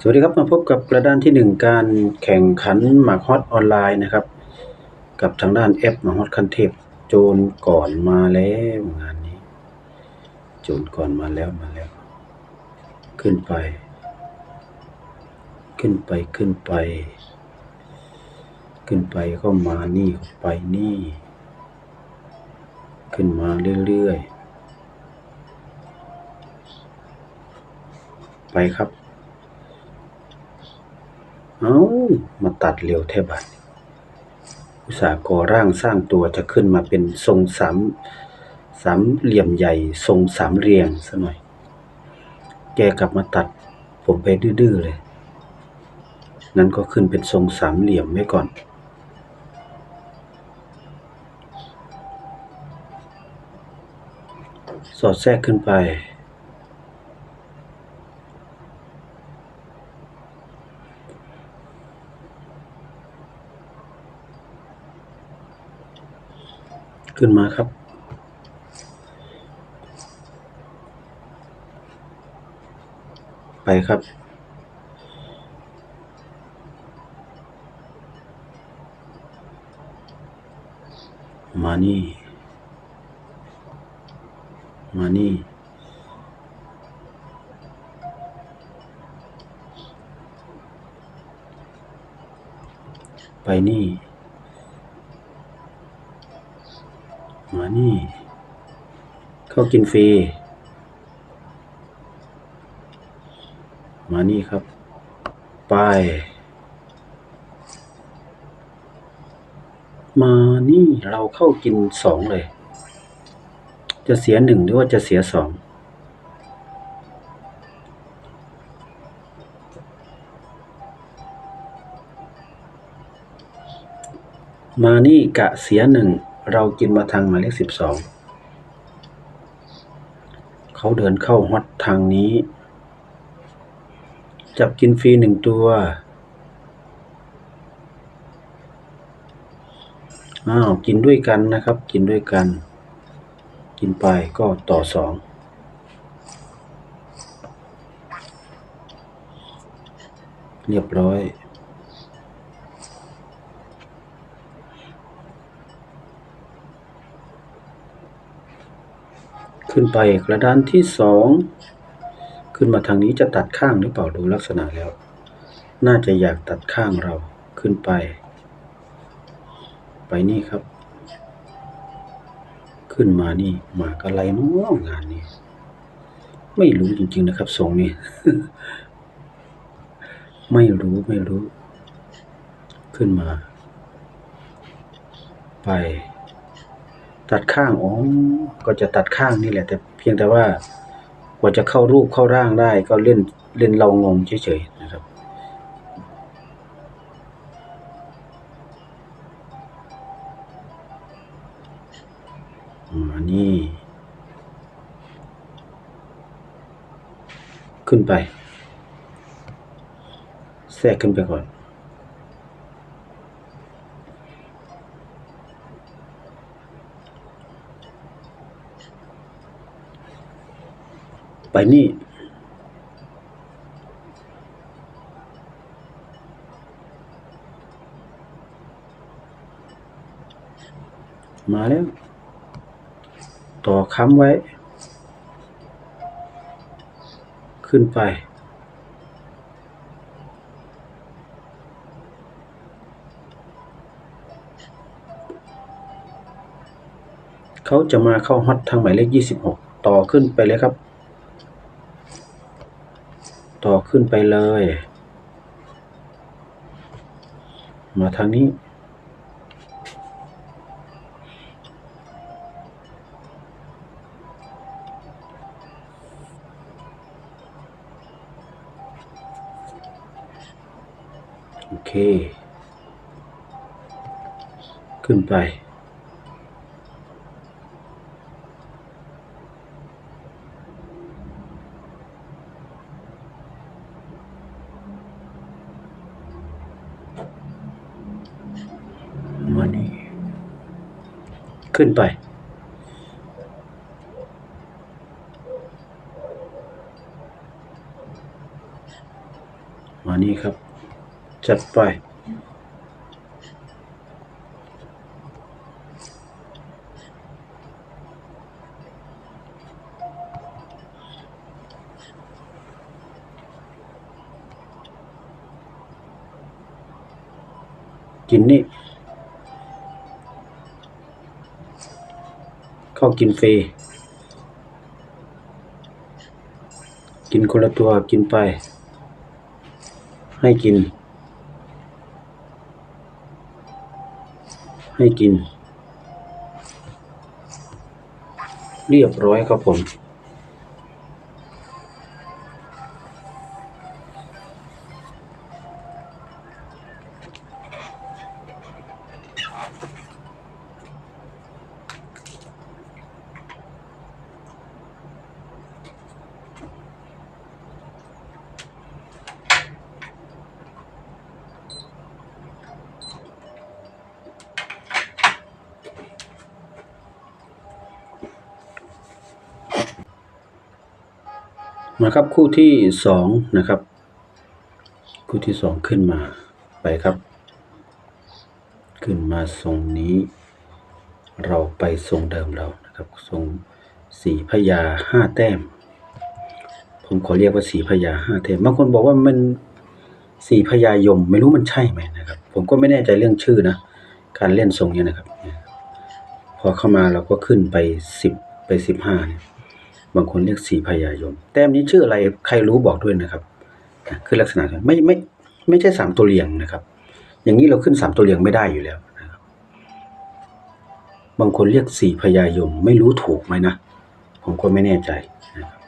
สวัสดีครับ มาพบกับกระดานที่หนึ่งการแข่งขันหมากฮอตออนไลน์นะครับ กับทางด้านแอปหมากฮอตคันเทพโจรก่อนมาแล้วงานนี้ โจรก่อนมาแล้วมาแล้ว ขึ้นไป ขึ้นไปขึ้นไป ขึ้นไปก็มานี่ไปนี่ ขึ้นมาเรื่อยๆ ไปครับ เอามาตัดเร็วแทบัดอุตสาห์ก่อร่างสร้างตัวจะขึ้นมาเป็นทรงสามสามเหลี่ยมใหญ่ ทรงสามเรียงซะหน่อย แกกลับมาตัด ผมไปดื้อๆเลยงั้นก็ขึ้นเป็นทรงสามเหลี่ยมไว้ก่อน สอดแทรกขึ้นไป ขึ้นมาครับ ไปครับ มานี่ มานี่ไปนี่ มานี่ เข้ากินฟรีมานี่ครับ ไป มานี่เราเข้ากินสองเลย จะเสียหนึ่งหรือว่าจะเสียสองมานี่กะเสียหนึ่ง เรากินมาทางหมายเลขสิบสอง เขาเดินเข้าฮอตทางนี้ จับกินฟรีหนึ่งตัวอ้าวกินด้วยกันนะครับ กินด้วยกัน กินไปก็ต่อสองเรียบร้อย ขึ้นไปกระดานที่สองขึ้นมาทางนี้จะตัดข้างหรือเปล่าดูลักษณะแล้ว น่าจะอยากตัดข้างเราขึ้นไป ไปนี่ครับ ขึ้นมานี่หมากอะไรน้องานนี้ ไม่รู้จริง ๆนะครับทรงนี้ ไม่รู้ไม่รู้ ขึ้นมา ไป ตัดข้างอ๋อก็จะตัดข้างนี่แหละ แต่เพียงแต่ว่ากว่าจะเข้ารูปเข้าร่างได้ ก็เล่นเล่นเรางงเฉยๆนะครับมานี่ขึ้นไป แทรกขึ้นไปก่อน ไปนี่มาแล้ว ต่อค้ำไว้ ขึ้นไป เขาจะมาเข้าฮอตทางหมายเลขยี่สิบหกต่อขึ้นไปเลยครับ ต่อขึ้นไปเลย มาทางนี้ โอเค ขึ้นไป มานี่ ขึ้นไป มานี่ครับ จัดไปกินนี่ กินฟรี กินคนละตัวกินไป ให้กิน ให้กิน เรียบร้อยครับผม มาครับคู่ที่สองนะครับ คู่ที่สองขึ้นมาไปครับ ขึ้นมาทรงนี้ เราไปทรงเดิมเรานะครับทรงสี่พญาห้าแต้ม ผมขอเรียกว่าสี่พญาห้าแต้มบางคนบอกว่ามันสี่พญายมไม่รู้มันใช่ไหมนะครับ ผมก็ไม่แน่ใจเรื่องชื่อนะ การเล่นทรงเนี้ยนะครับ พอเข้ามาเราก็ขึ้นไปสิบไปสิบห้าเนี่ย บางคนเรียกสีพญายม แต้มนี้ชื่ออะไรใครรู้บอกด้วยนะครับ คือลักษณะไม่ไม่ไม่ใช่สามตัวเรียงนะครับ อย่างนี้เราขึ้นสามตัวเรียงไม่ได้อยู่แล้วนะครับ บางคนเรียกสีพญายม ไม่รู้ถูกไหมนะ ผมก็ไม่แน่ใจนะครับ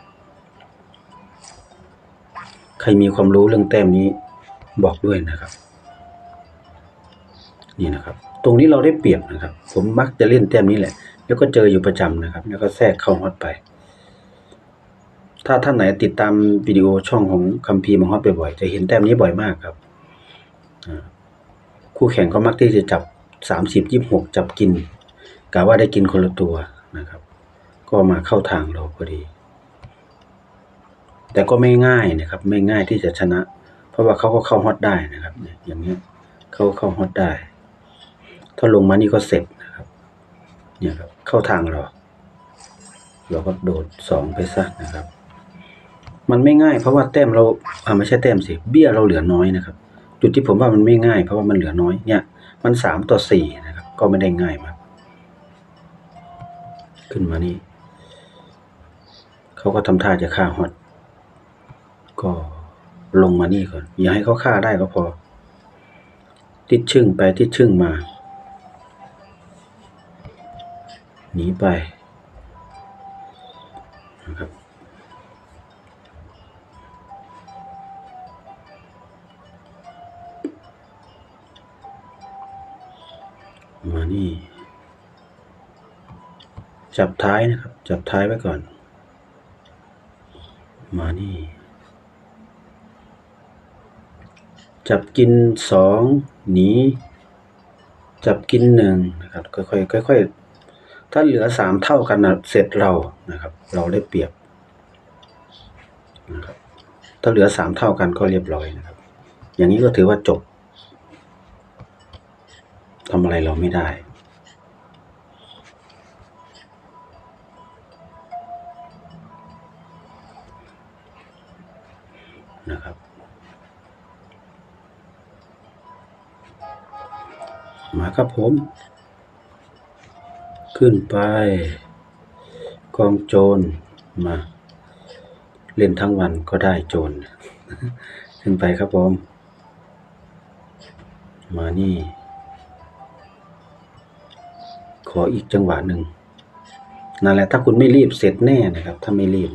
ใครมีความรู้เรื่องแต้มนี้บอกด้วยนะครับ นี่นะครับ ตรงนี้เราได้เปรียบนะครับ ผมมักจะเล่นแต้มนี้แหละ แล้วก็เจออยู่ประจำนะครับ แล้วก็แทรกเข้าฮอตไป ถ้าท่านไหนติดตามวิดีโอช่องของคัมภีร์มังฮอตบ่อยๆจะเห็นแต้มนี้บ่อยมากครับ คู่แข่งก็มักที่จะจับสามสิบยี่หกจับกินกะว่าได้กินคนละตัวนะครับ ก็มาเข้าทางเราพอดี แต่ก็ไม่ง่ายนะครับ ไม่ง่ายที่จะชนะ เพราะว่าเขาก็เข้าฮอตได้นะครับอย่างนี้เขาเข้าฮอตได้ ถ้าลงมานี่ก็เสร็จนะครับ เนี่ยครับเข้าทางเรา เราก็โดดสองไปซะนะครับ มันไม่ง่ายเพราะว่าแต้มเราอ่าไม่ใช่แต้มสิเบี้ยเราเหลือน้อยนะครับ จุดที่ผมว่ามันไม่ง่าย เพราะว่ามันเหลือน้อยเนี่ย มันสามต่อสี่นะครับ ก็ไม่ได้ง่ายมากขึ้นมานี่เขาก็ทำท่าจะฆ่าฮอตก็ลงมานี่ก่อน อย่าให้เขาฆ่าได้ก็พอทิดชึ่งไปทิดชึ่งมาหนีไป จับท้ายนะครับ จับท้ายไว้ก่อน มานี่ จับกินสองหนี จับกินหนึ่งนะครับ ค่อยๆค่อยๆ ถ้าเหลือสามเท่ากันนะเสร็จเรานะครับ เราได้เปรียบนะครับ ถ้าเหลือสามเท่ากันก็เรียบร้อยนะครับ อย่างนี้ก็ถือว่าจบทำอะไรเราไม่ได้ มาครับผม ขึ้นไป กองโจรมา เล่นทั้งวันก็ได้โจร ขึ้นไปครับผม มานี่ ขออีกจังหวะหนึ่งนั่นแหละถ้าคุณไม่รีบเสร็จแน่นะครับ ถ้าไม่รีบ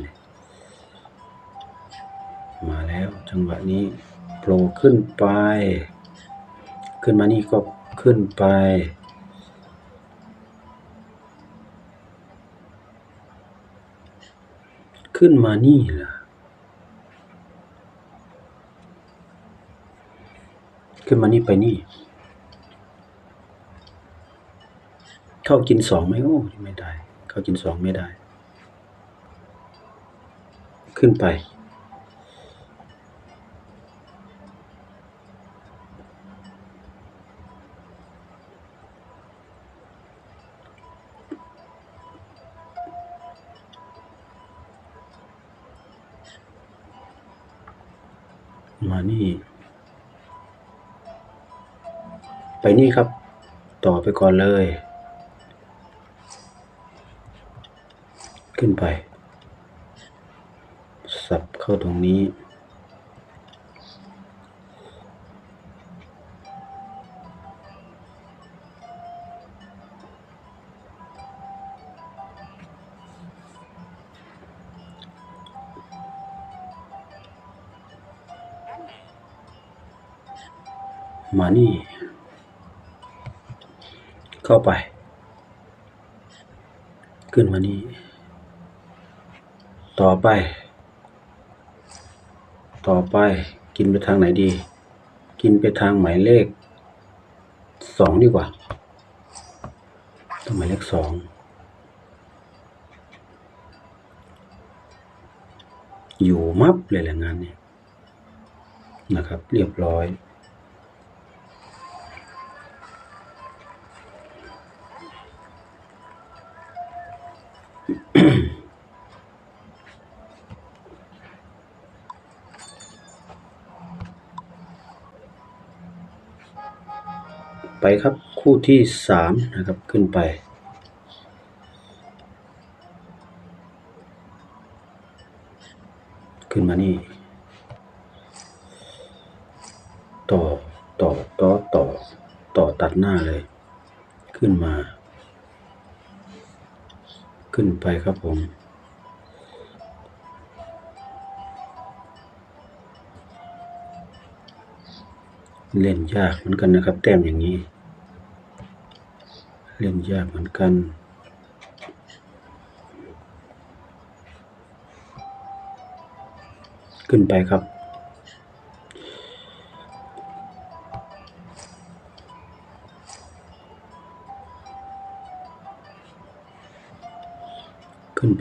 มาแล้วจังหวะนี้โผล่ขึ้นไป ขึ้นมานี่ก็ขึ้นไป ขึ้นมานี่ล่ะ ขึ้นมานี่ไปนี่ เข้ากินสองไหมโอ้ไม่ได้ เข้ากินสองไม่ได้ ขึ้นไป มานี่ ไปนี่ครับ ต่อไปก่อนเลย ขึ้นไป สับเข้าตรงนี้ มานี่ เข้าไป ขึ้นมานี่ ต่อไป ต่อไปกินไปทางไหนดี กินไปทางหมายเลขสองดีกว่าต้องหมายเลขสองอยู่มับเลยแหละงานนี้นะครับ เรียบร้อย ไปครับคู่ที่สามนะครับขึ้นไปขึ้นมานี่ ต่อ ต่อ ต่อ ต่อ ต่อตัดหน้าเลย ขึ้นไปครับผม เล่นยากเหมือนกันนะครับ แต้มอย่างนี้ เล่นยากเหมือนกันขึ้นไปครับ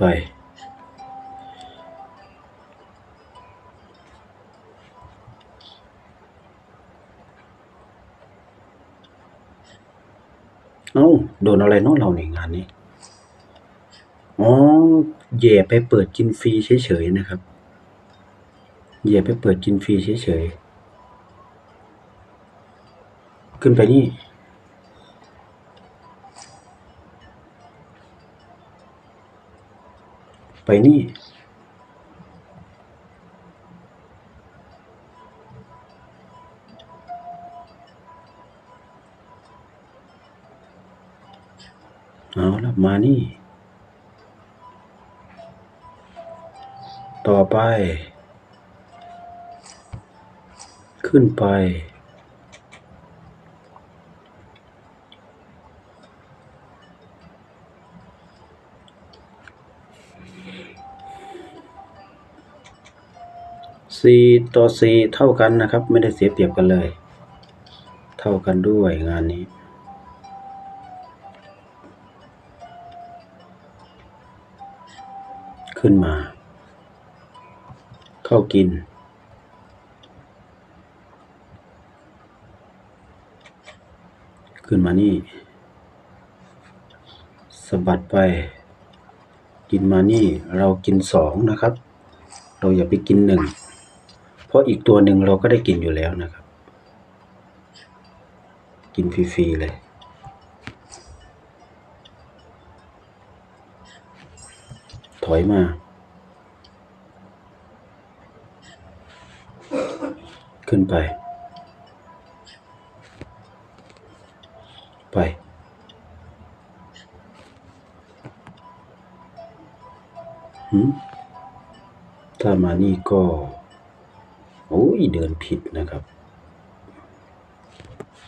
ไปเอ้าโดนอะไรเนาะเราในงานนี้ อ๋อเหย่ไปเปิดกินฟรีเฉยๆนะครับเหย่ไปเปิดกินฟรีเฉยๆ ขึ้นไปนี่ ไปนี่ เอาละมานี่ ต่อไป ขึ้นไป สี่ต่อสี่เท่ากันนะครับ ไม่ได้เสียเปรียบกันเลย เท่ากันด้วยงานนี้ ขึ้นมา เข้ากิน ขึ้นมานี่สะบัดไป กินมานี่เรากินสองนะครับ เราอย่าไปกินหนึ่ง ราะอีกตัวหนึ่งเราก็ได้กินอยู่แล้วนะครับ กินฟรีๆเลยถอยมา ขึ้นไป ไป หืมถ้ามานี่ก็ เดินผิดนะครับ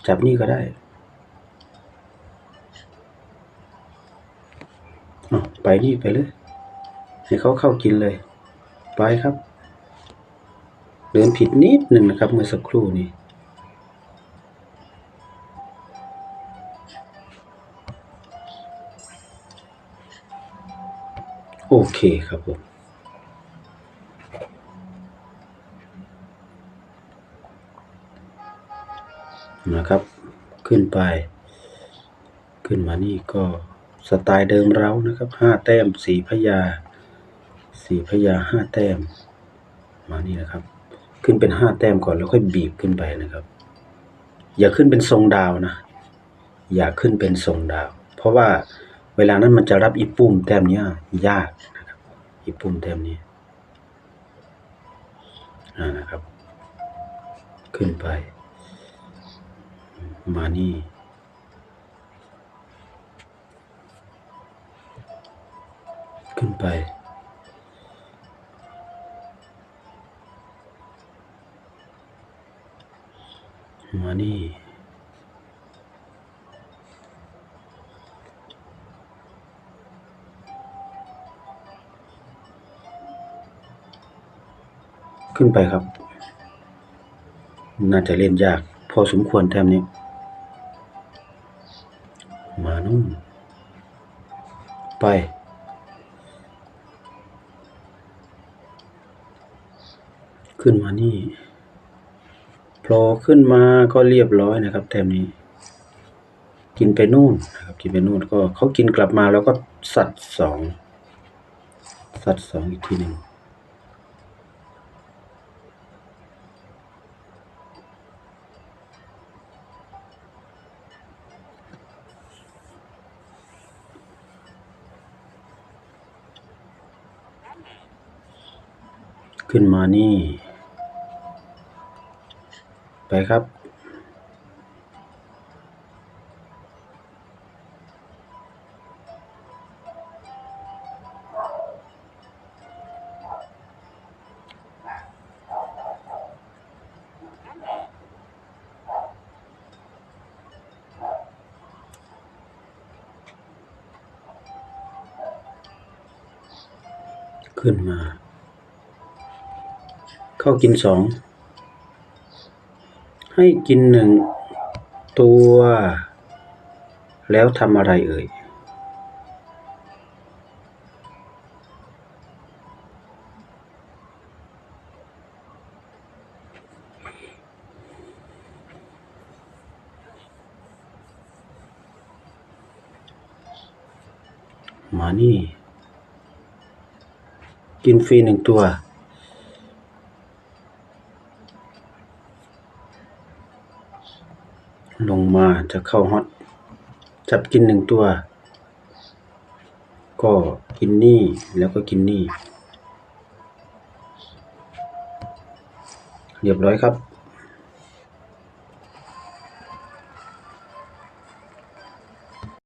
จับนี่ก็ได้ ไปนี่ไปเลย ให้เขาเข้ากินเลย ไปครับ เดินผิดนิดหนึ่งนะครับ เมื่อสักครู่นี้โอเคครับผม นะครับ ขึ้นไป ขึ้นมานี่ก็สไตล์เดิมเรานะครับห้าแต้มสีพญาสีพญาห้าแต้ม มานี่นะครับ ขึ้นเป็นห้าแต้มก่อนแล้วค่อยบีบขึ้นไปนะครับ อย่าขึ้นเป็นทรงดาวนะ อย่าขึ้นเป็นทรงดาว เพราะว่าเวลานั้นมันจะรับอีปุ่มแต้มเนี้ยยากนะครับอีปุ่มแต้มนี้นะครับ ขึ้นไป มานี่ขึ้นไป มานี่ขึ้นไปครับ น่าจะเล่นยาก พอสมควรแต้มนี้ ขึ้นมานี่โผล่ขึ้นมาก็เรียบร้อยนะครับแต้มนี้ กินไปนู่นนะครับ กินไปนู่นก็เขากินกลับมาแล้วก็สัดสองสัดสองอีกทีหนึ่งขึ้นมานี่ ไปครับ ขึ้นมา เข้ากินสอง ให้กินหนึ่งตัว แล้วทำอะไรเอ่ยมานี่ กินฟรีหนึ่งตัว ลงมาจะเข้าฮอตจับกินหนึ่งตัว ก็กินนี่แล้วก็กินนี่ เรียบร้อยครับ